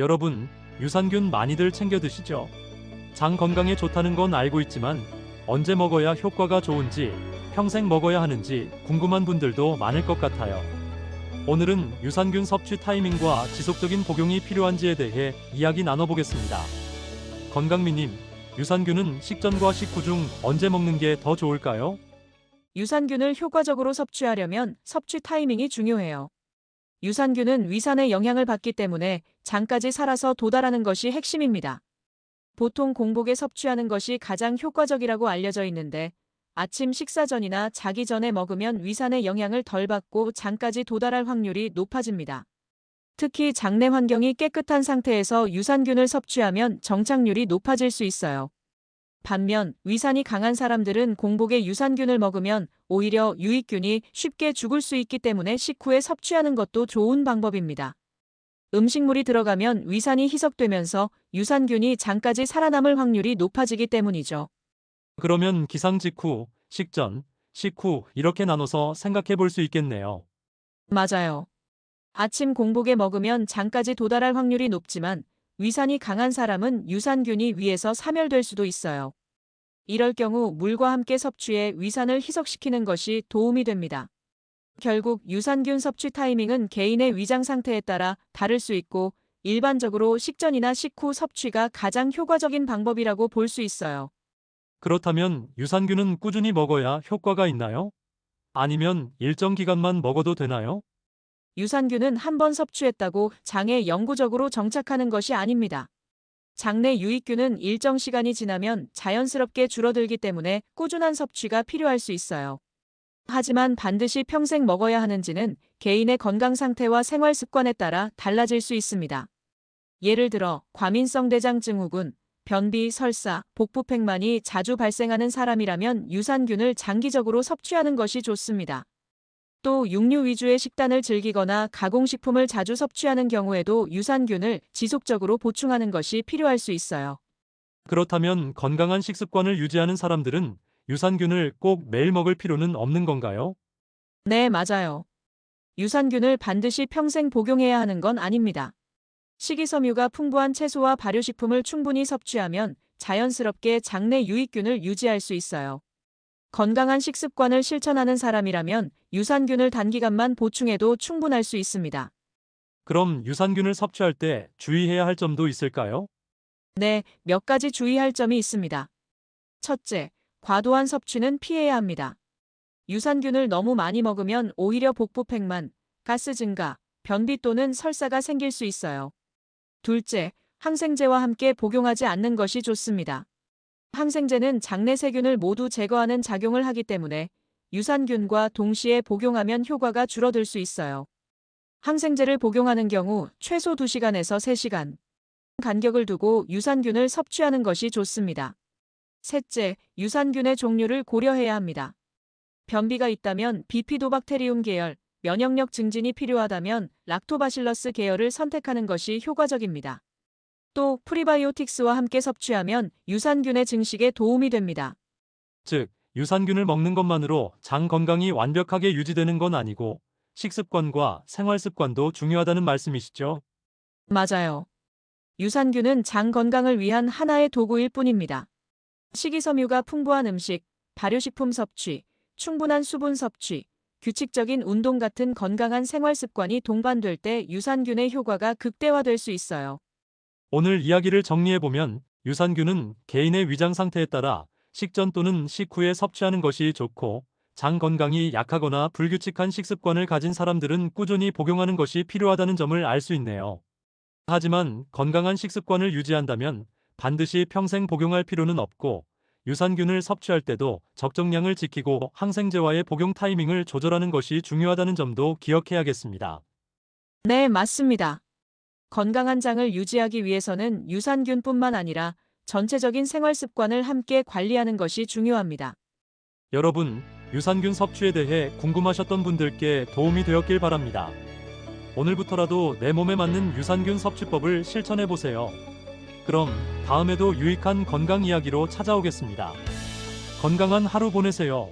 여러분, 유산균 많이들 챙겨 드시죠? 장 건강에 좋다는 건 알고 있지만 언제 먹어야 효과가 좋은지, 평생 먹어야 하는지 궁금한 분들도 많을 것 같아요. 오늘은 유산균 섭취 타이밍과 지속적인 복용이 필요한지에 대해 이야기 나눠보겠습니다. 건강미님, 유산균은 식전과 식후 중 언제 먹는 게 더 좋을까요? 유산균을 효과적으로 섭취하려면 섭취 타이밍이 중요해요. 유산균은 위산의 영향을 받기 때문에 장까지 살아서 도달하는 것이 핵심입니다. 보통 공복에 섭취하는 것이 가장 효과적이라고 알려져 있는데 아침 식사 전이나 자기 전에 먹으면 위산의 영향을 덜 받고 장까지 도달할 확률이 높아집니다. 특히 장내 환경이 깨끗한 상태에서 유산균을 섭취하면 정착률이 높아질 수 있어요. 반면 위산이 강한 사람들은 공복에 유산균을 먹으면 오히려 유익균이 쉽게 죽을 수 있기 때문에 식후에 섭취하는 것도 좋은 방법입니다. 음식물이 들어가면 위산이 희석되면서 유산균이 장까지 살아남을 확률이 높아지기 때문이죠. 그러면 기상 직후, 식전, 식후 이렇게 나눠서 생각해 볼 수 있겠네요. 맞아요. 아침 공복에 먹으면 장까지 도달할 확률이 높지만 위산이 강한 사람은 유산균이 위에서 사멸될 수도 있어요. 이럴 경우 물과 함께 섭취해 위산을 희석시키는 것이 도움이 됩니다. 결국 유산균 섭취 타이밍은 개인의 위장 상태에 따라 다를 수 있고 일반적으로 식전이나 식후 섭취가 가장 효과적인 방법이라고 볼 수 있어요. 그렇다면 유산균은 꾸준히 먹어야 효과가 있나요? 아니면 일정 기간만 먹어도 되나요? 유산균은 한 번 섭취했다고 장에 영구적으로 정착하는 것이 아닙니다. 장내 유익균은 일정 시간이 지나면 자연스럽게 줄어들기 때문에 꾸준한 섭취가 필요할 수 있어요. 하지만 반드시 평생 먹어야 하는지는 개인의 건강 상태와 생활 습관에 따라 달라질 수 있습니다. 예를 들어 과민성 대장 증 후군, 변비, 설사, 복부팽만이 자주 발생하는 사람이라면 유산균을 장기적으로 섭취하는 것이 좋습니다. 또 육류 위주의 식단을 즐기거나 가공식품을 자주 섭취하는 경우에도 유산균을 지속적으로 보충하는 것이 필요할 수 있어요. 그렇다면 건강한 식습관을 유지하는 사람들은 유산균을 꼭 매일 먹을 필요는 없는 건가요? 네, 맞아요. 유산균을 반드시 평생 복용해야 하는 건 아닙니다. 식이섬유가 풍부한 채소와 발효식품을 충분히 섭취하면 자연스럽게 장내 유익균을 유지할 수 있어요. 건강한 식습관을 실천하는 사람이라면 유산균을 단기간만 보충해도 충분할 수 있습니다. 그럼 유산균을 섭취할 때 주의해야 할 점도 있을까요? 네, 몇 가지 주의할 점이 있습니다. 첫째, 과도한 섭취는 피해야 합니다. 유산균을 너무 많이 먹으면 오히려 복부 팽만, 가스 증가, 변비 또는 설사가 생길 수 있어요. 둘째, 항생제와 함께 복용하지 않는 것이 좋습니다. 항생제는 장내 세균을 모두 제거하는 작용을 하기 때문에 유산균과 동시에 복용하면 효과가 줄어들 수 있어요. 항생제를 복용하는 경우 최소 2시간에서 3시간 간격을 두고 유산균을 섭취하는 것이 좋습니다. 셋째, 유산균의 종류를 고려해야 합니다. 변비가 있다면 비피도박테리움 계열, 면역력 증진이 필요하다면 락토바실러스 계열을 선택하는 것이 효과적입니다. 또 프리바이오틱스와 함께 섭취하면 유산균의 증식에 도움이 됩니다. 즉, 유산균을 먹는 것만으로 장 건강이 완벽하게 유지되는 건 아니고 식습관과 생활 습관도 중요하다는 말씀이시죠? 맞아요. 유산균은 장 건강을 위한 하나의 도구일 뿐입니다. 식이섬유가 풍부한 음식, 발효식품 섭취, 충분한 수분 섭취, 규칙적인 운동 같은 건강한 생활 습관이 동반될 때 유산균의 효과가 극대화될 수 있어요. 오늘 이야기를 정리해보면 유산균은 개인의 위장 상태에 따라 식전 또는 식후에 섭취하는 것이 좋고 장 건강이 약하거나 불규칙한 식습관을 가진 사람들은 꾸준히 복용하는 것이 필요하다는 점을 알 수 있네요. 하지만 건강한 식습관을 유지한다면 반드시 평생 복용할 필요는 없고 유산균을 섭취할 때도 적정량을 지키고 항생제와의 복용 타이밍을 조절하는 것이 중요하다는 점도 기억해야겠습니다. 네, 맞습니다. 건강한 장을 유지하기 위해서는 유산균뿐만 아니라 전체적인 생활 습관을 함께 관리하는 것이 중요합니다. 여러분, 유산균 섭취에 대해 궁금하셨던 분들께 도움이 되었길 바랍니다. 오늘부터라도 내 몸에 맞는 유산균 섭취법을 실천해 보세요. 그럼 다음에도 유익한 건강 이야기로 찾아오겠습니다. 건강한 하루 보내세요.